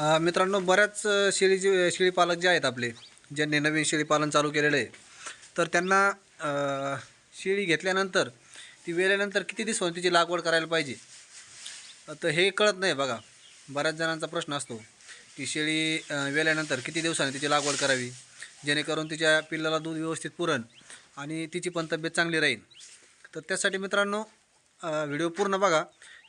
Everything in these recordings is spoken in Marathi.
मित्रांनो बऱ्याच शेळी जे शेळीपालक जे आहेत आपले ज्यांनी नवीन शेळीपालन चालू केलेलं आहे तर त्यांना शेळी घेतल्यानंतर ती वेल्यानंतर किती दिवसांनी तिची लागवड करायला पाहिजे? तर हे कळत नाही बघा. बऱ्याच जणांचा प्रश्न असतो की शेळी वेल्यानंतर किती दिवसांनी तिची लागवड करावी? जेणेकरून तिच्या पिल्लाला दूध व्यवस्थित पुरण आणि तिची पण तब्येत चांगली राहील. तर त्यासाठी मित्रांनो व्हिडिओ पूर्ण बघा.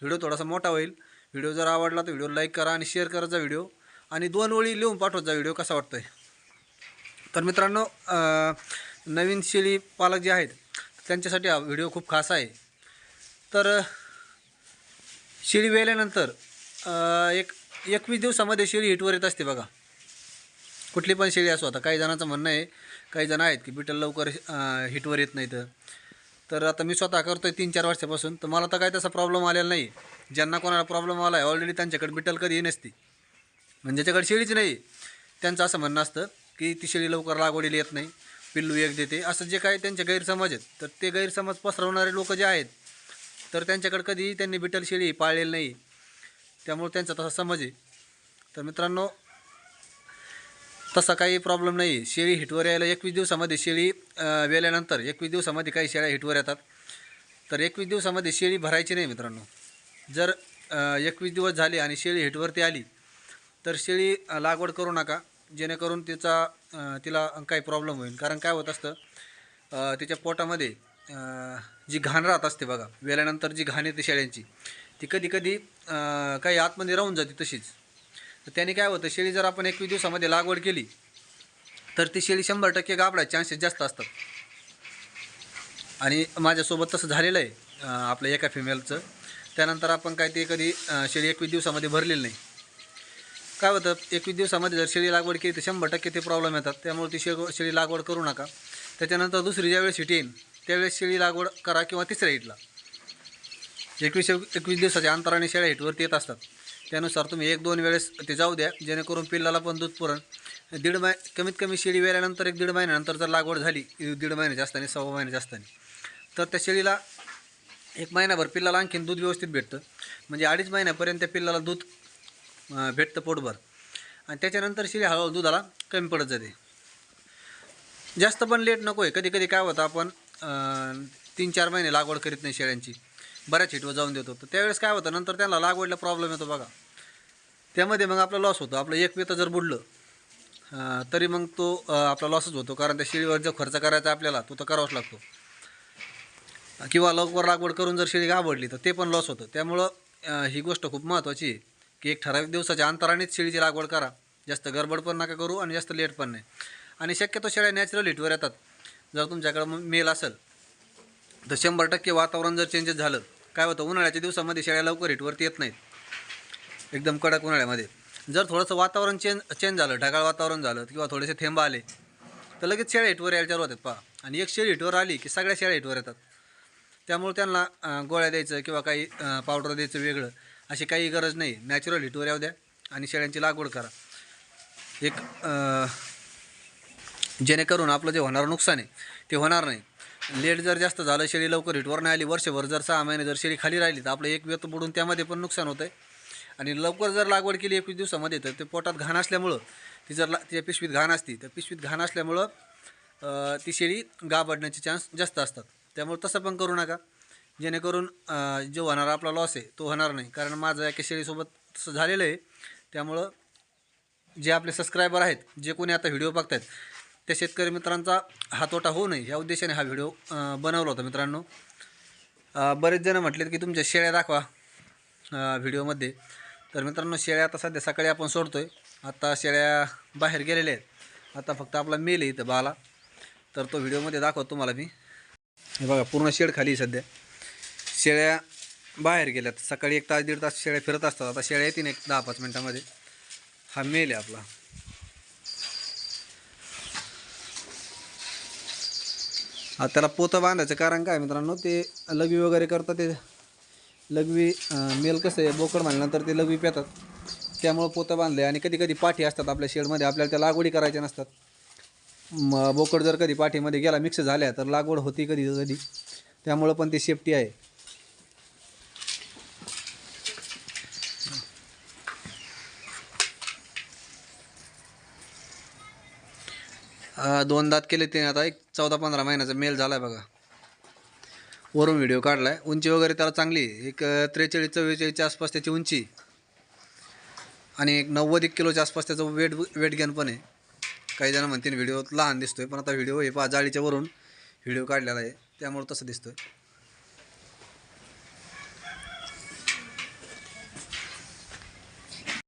व्हिडिओ थोडासा मोठा होईल. व्हिडिओ जर आवडला तर व्हिडिओ लाईक करा आणि शेअर करायचा व्हिडिओ. आणि दोन ओळी लिहून पाठवत जा व्हिडिओ कसा वाटतोय. तर मित्रांनो नवीन शेळी पालक जे आहेत त्यांच्यासाठी हा व्हिडिओ खूप खास आहे. तर शेळी वेल्यानंतर एक एकवीस दिवसामध्ये शेळी हिटवर येत असते बघा. कुठली पण शेळी असो आता काही जणांचं म्हणणं आहे काही जण आहेत की बिटल लवकर हिटवर येत नाहीत. तर तर आता मी स्वतः करतो आहे तीन चार वर्षापासून. तर मला तर काही तसा प्रॉब्लेम आलेला नाही. ज्यांना कोणाला प्रॉब्लेम आला आहे ऑलरेडी त्यांच्याकडे बिटल कधी नसती म्हणजे त्याच्याकडे शेळीच नाही त्यांचं असं म्हणणं असतं की ती शेळी लवकर लागवडीला येत नाही पिल्लू एक देते. असं जे काही त्यांचे गैरसमज आहेत तर ते गैरसमज पसरवणारे लोक जे आहेत तर त्यांच्याकडे कधीही त्यांनी बिटल शेळी पाळलेली नाही. त्यामुळे त्यांचा तसा समज आहे. तर मित्रांनो तसा काही प्रॉब्लेम नाही. शेळी हिटवर यायला एकवीस दिवसामध्ये शेळी वेल्यानंतर एकवीस दिवसामध्ये काही शेळ्या हिटवर येतात. तर एकवीस दिवसामध्ये शेळी भरायची नाही मित्रांनो. जर एकवीस दिवस झाले आणि शेळी हिटवरती आली तर शेळी लागवड करू नका. जेणेकरून तिचा तिला काही प्रॉब्लेम होईल. कारण काय होत असतं तिच्या पोटामध्ये जी घाण राहत असते बघा वेल्यानंतर जी घाण येते शेळ्यांची ती कधी कधी काही आतमध्ये राहून जाते तशीच. तर त्याने काय होतं शेळी जर आपण एकवीस दिवसामध्ये लागवड केली तर ती शेळी शंभर टक्के गाबडायचे चान्सेस जास्त असतात. आणि माझ्यासोबत तसं झालेलं आहे आपल्या एका फिमेलचं त्यानंतर आपण काय ते कधी शेळी एकवीस दिवसामध्ये भरलेली नाही. काय होतं एकवीस दिवसामध्ये जर शेळी लागवड केली तर शंभर टक्के ते प्रॉब्लेम येतात. त्यामुळे ती शेग शेळी लागवड करू नका. त्याच्यानंतर दुसरी ज्यावेळेस हिट येईल त्यावेळेस शेळी लागवड करा किंवा तिसऱ्या हिटला. एकवीस एकवीस दिवसाच्या अंतराने शेळ्या हिटवरती येत असतात. त्यानुसार तुम्ही एक दोन वेळेस ते जाऊ द्या जेणेकरून पिल्लाला पण दूध पुरण. दीड मै कमीत कमी शेळी वेल्यानंतर एक दीड महिन्यानंतर जर लागवड झाली दीड महिन्याच्या असताना सव्वा महिन्याच्या असताना तर त्या शेळीला एक महिनाभर पिल्लाला आणखीन दूध व्यवस्थित भेटतं. म्हणजे अडीच महिन्यापर्यंत त्या पिल्लाला दूध भेटतं पोटभर. आणि त्याच्यानंतर शेळी हळूहळू दुधाला कमी पडत जाते. जास्त पण लेट नको आहे कधी कधी काय होतं आपण तीन चार महिने लागवड करीत नाही शेळ्यांची. बऱ्याच हिटवर जाऊन देतो. तर त्यावेळेस काय होतं नंतर त्यांना लागवडला प्रॉब्लेम येतो बघा. त्यामध्ये मग आपला लॉस होतो. आपलं एक पितं जर बुडलं तरी मग तो आपला लॉसच होतो. कारण त्या शेळीवर जो खर्च करायचा आपल्याला तो तर करावाच लागतो. किंवा लवकर लागवड करून जर शेळी घाबरली तर ते पण लॉस होतं. त्यामुळं ही गोष्ट खूप महत्त्वाची आहे की एक ठराविक दिवसाच्या अंतरानेच शेळीची लागवड करा. जास्त गडबड पण नका करू आणि जास्त लेट पण नाही. आणि शक्यतो शेळ्या नॅचरल हिटवर येतात. जर तुमच्याकडं मग मेल असेल तर शंभर टक्के वातावरण जर चेंजेस झालं काय होतं उन्हाळ्याच्या दिवसामध्ये शेळ्या लवकर हिटवरती येत नाहीत. एकदम कडक उन्हाळ्यामध्ये. जर थोडंसं वातावरण चेंज चेंज झालं ढगाळ वातावरण झालं किंवा थोडेसे थेंब आले तर लगेच शेळ्या हिटवर यायला चालू होतात पहा. आणि एक शेळी हिटवर आली की सगळ्या शेळ्या हिटवर येतात. त्यामुळे त्यांना गोळ्या द्यायचं किंवा काही पावडर द्यायचं वेगळं अशी काही गरज नाही. नॅचरल हिटवर येऊ द्या आणि शेळ्यांची लागवड करा. एक जेणेकरून आपलं जे होणारं नुकसान आहे ते होणार नाही. लेट जर जास्त झालं शेळी लवकर हिटवर नाही आली वर्षभर जर सहा महिने जर शेळी खाली राहिली तर आपलं एक व्यत बुडून त्यामध्ये पण नुकसान होतं आहे आणि लवकर जर लागवड केली एकवीस दिवसामध्ये तर ते पोटात घाण असल्यामुळं ती जर ला तिच्या पिशवीत घाण असती तर पिशवीत घाण असल्यामुळं ती शेळी गाबडण्याचे चान्स जास्त असतात. त्यामुळे तसं पण करू नका. जेणेकरून जो होणारा आपला लॉस आहे तो होणार नाही. कारण माझं एका शेळीसोबत तसं झालेलं आहे. त्यामुळं जे आपले सबस्क्रायबर आहेत जे कोणी आता व्हिडिओ बघत आहेत त्या शेतकरी मित्रांचा हा तोटा होऊ नये. या उद्देशाने हा व्हिडिओ बनवला होता मित्रांनो. बरेच जण म्हटलेत की तुमच्या शेळ्या दाखवा व्हिडिओमध्ये. तर मित्रांनो शेळ्या आता सध्या सकाळी आपण सोडतो आहे आता शेळ्या बाहेर गेलेल्या आहेत. आता फक्त आपला मेल आहे इथं बाला. तर तो व्हिडिओमध्ये दाखवतो तुम्हाला मी. हे बघा पूर्ण शेड खाली सध्या. शेळ्या बाहेर गेल्यात. सकाळी एक तास दीड तास शेळ्या फिरत असतात. आता शेळ्या येतील एक दहा पाच मिनटामध्ये. हा मेल आहे आपला. आता त्याला पोतं बांधायचं कारण काय मित्रांनो? ते लघवी वगैरे करतात ते लघवी मेल कसं आहे बोकड म्हणल्यानंतर ते लघवी पेतात. त्यामुळं पोतं बांधले आणि कधी कधी पाठी असतात आपल्या शेडमध्ये आपल्याला त्या लागवडी करायच्या नसतात. म बोकड जर कधी पाठीमध्ये गेला मिक्स झाल्या तर लागवड होती कधी कधी. त्यामुळं पण ती सेफ्टी आहे. दोन दात केले ते आता एक चौदा पंधरा महिन्याचा मेल झाला आहे बघा. वरून व्हिडिओ काढला आहे उंची वगैरे त्याला चांगली आहे. एक त्रेचाळीस चव्वेचाळीसच्या आसपास त्याची उंची आणि एक नव्वद एक किलोच्या आसपास त्याचं वेट वेट गेन पण आहे. काही जण म्हणतील व्हिडिओ लहान दिसतोय पण आता व्हिडिओ हे पहा जाळीच्या वरून व्हिडिओ काढलेला आहे. त्यामुळे तसं दिसतोय.